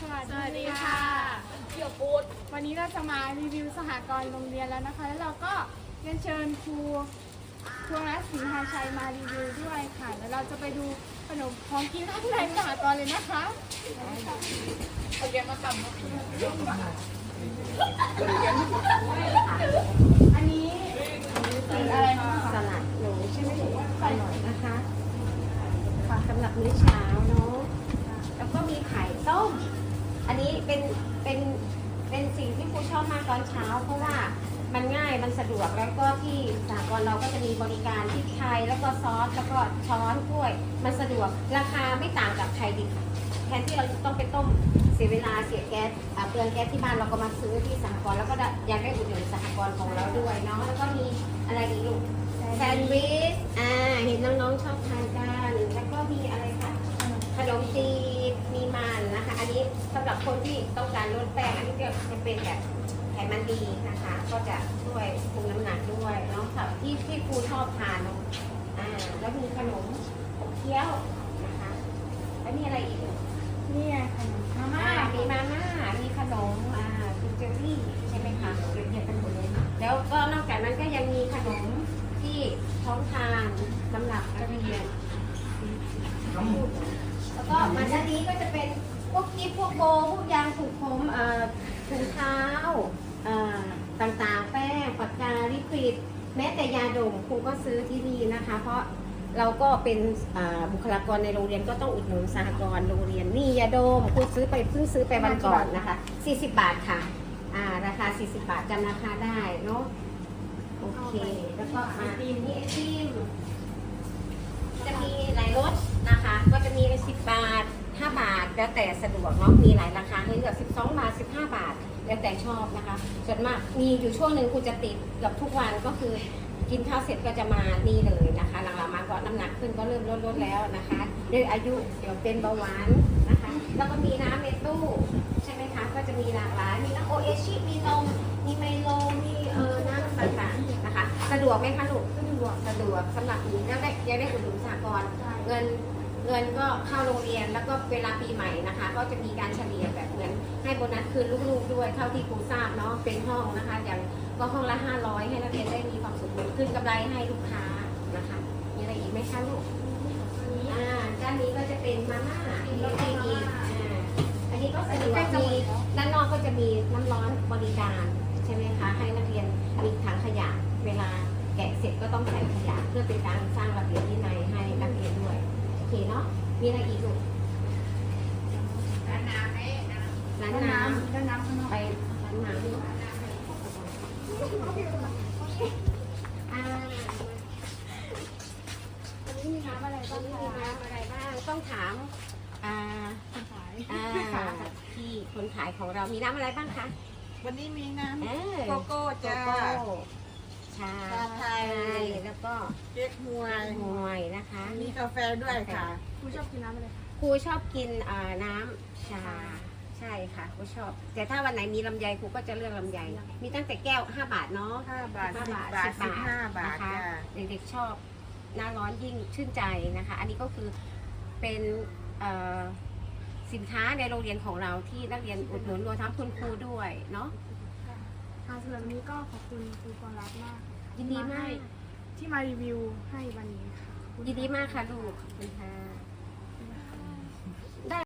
สวัสดีค่ะเกี่ยวปูดวันนี้เราจะมารีวิวสหกรณ์โรงเรียนแล้วนะคะ แล้วเราก็เรียนเชิญครูครูรัศมีหาชัยมารีวิวด้วยค่ะ แล้วเราจะไปดูขนมของกินข้างในสหกรณ์เลยนะคะเอาเกมมาทำอันนี้เป็นอะไรคะสลัดหนูใช่ไหมอร่อยนะคะค่ะสำหรับมื้อเช้าเนาะแล้วก็มีไข่ต้ม อันนี้เป็นเป็นเป็นสิ่งที่ครูชอบมากตอนเช้า เพราะว่ามันง่ายมันสะดวกแล้วก็ที่สากลเราก็จะมีบริการพริกไทยแล้วก็ซอสแล้วก็ช้อนถ้วย มันสะดวกราคาไม่ต่างกับไข่ดิบแทนที่เราต้องไปต้มเสียเวลาเสียแก๊สอ่าเปลืองแก๊สที่บ้านเราก็มาซื้อที่สหกรณ์แล้วก็ได้อยากได้อุดหนุนสหกรณ์ของเราด้วยเนาะแล้วก็มีอะไรอีกลูกแซนด์วิชอ่าเห็นน้องๆชอบทานกันแล้วก็มีอะไรคะขนมจี นี้สำหรับคนที่ต้องการลดแป้งอันนี้ก็จะเป็นแบบไขมันดีนะคะ ก็จะช่วยคุมน้ำหนักด้วยเนาะค่ะที่ที่ครูชอบทานเนาะอ่าแล้วมีขนมเคี้ยวนะคะ แล้วมีอะไรอีกเนี่ยมาม่า อ่ามีมาม่า มีขนม อ่าเป็นเจลลี่ใช่ไหมคะเรียบๆกันหมดเลย แล้วก็นอกจากนั้นก็ยังมีขนมที่ท้องทานสำหรับนักเรียน แล้วก็มันด้านนี้ก็จะเป็นพ วกกิ๊บพวกโบพวกยางผูกผมถุงเท้าต่างๆ แป้งปากกาลิควิดแม้แต่ยาดมครูก็ซื้อที่นี่นะคะ เพราะเราก็เป็นบุคลากรในโรงเรียนก็ต้องอุดหนุนสหกรณ์โรงเรียนนี่ยาดมครูซื้อไปเพิ่งซื้อไปวันก่อนนะคะ 40 บาทค่ะอ่าราคา 40 บาทจำราคาได้เนาะโอเคแล้วก็มาตีมนี่ไอติมจะมีหลายรสนะคะ ก็จะมีเป็น10 บาท 5 บาท แล้วแต่สะดวกเนาะมีหลายราคาให้เลือก12 บาท 15 บาท แล้วแต่ชอบนะคะ ส่วนมากมีอยู่ช่วงหนึ่งคุณจะติดกับทุกวันก็คือกินข้าวเสร็จก็จะมานี่เลยนะคะหลังๆมาก็น้ำหนักขึ้นก็เริ่มลดลดแล้วนะคะด้วยอายุเดี๋ยวเป็นเบาหวานนะคะ แล้วก็มีน้ำในตู้ใช่ไหมคะก็จะมีหลากหลายมีน้ำโอเอชิมีนมมีไมโลมีเออน้ำต่างๆนะคะ สะดวกไหมคะลูกสะดวกสะดวกสำหรับหนูยังได้ยังได้อุดหนุนสากลเงิน เงินก็เข้าโรงเรียนแล้วก็เวลาปีใหม่นะคะ ก็จะมีการเฉลี่ยแบบเหมือนให้โบนัสคืนลูกๆด้วยเท่าที่ครูทราบเนาะเป็นห้องนะคะ อย่างก็ห้องละ 500 ให้นักเรียนได้มีความสุขขึ้นกำไรให้ลูกค้านะคะ มีอะไรอีกไหมคะลูกอ่าด้านนี้ก็จะเป็นมาม่าแล้วก็อีกอ่าอันนี้ก็สะดวกมีด้านนอกก็จะมีน้ำร้อนบริการใช่ไหมคะให้นักเรียนมีถังขยะเวลาแกะเสร็จก็ต้องใส่ขยะเพื่อเป็นการสร้างระเบียบ เคเนาะ มีอะไรอีกลูกร้านน้ำไหมร้านน้ำด้านน้ำข้างนอกไปร้านน้ำลูอ่าอันนี้มีน้ำอะไรตอบ้างนี้มีคะน้ำองต้องถามอ่าคนขายที่คนขายของเรามีน้ำอะไรบ้างคะ วันนี้มีน้ำโกโก้จ้า ชาชาไทย แล้วก็เก๊กฮวย หวยนะคะ มีกาแฟด้วยค่ะ ครูชอบกินน้ำอะไรคะครูชอบกินอ่าน้ำชา ใช่ค่ะครูชอบ แต่ถ้าวันไหนมีลำไยครูก็จะเลือกลำไย มีตั้งแต่แก้ว 5 บาทเนาะ5บาทห้า10บาทบาทสิบบาท15บาทนะคะจ้าเด็กๆชอบหน้าร้อนยิ่งชื่นใจนะคะ อันนี้ก็คือเป็นเอ่อสินค้าในโรงเรียนของเราที่นักเรียนอุดหนุนรวมทั้งคุณครูด้วยเนาะ ค่ะสำหรับวันนี้ก็ขอบคุณครูกรรัตน์มากยินดีมากที่มารีวิวให้วันนี้ค่ะยินดีมากค่ะลูกขอบคุณค่ะ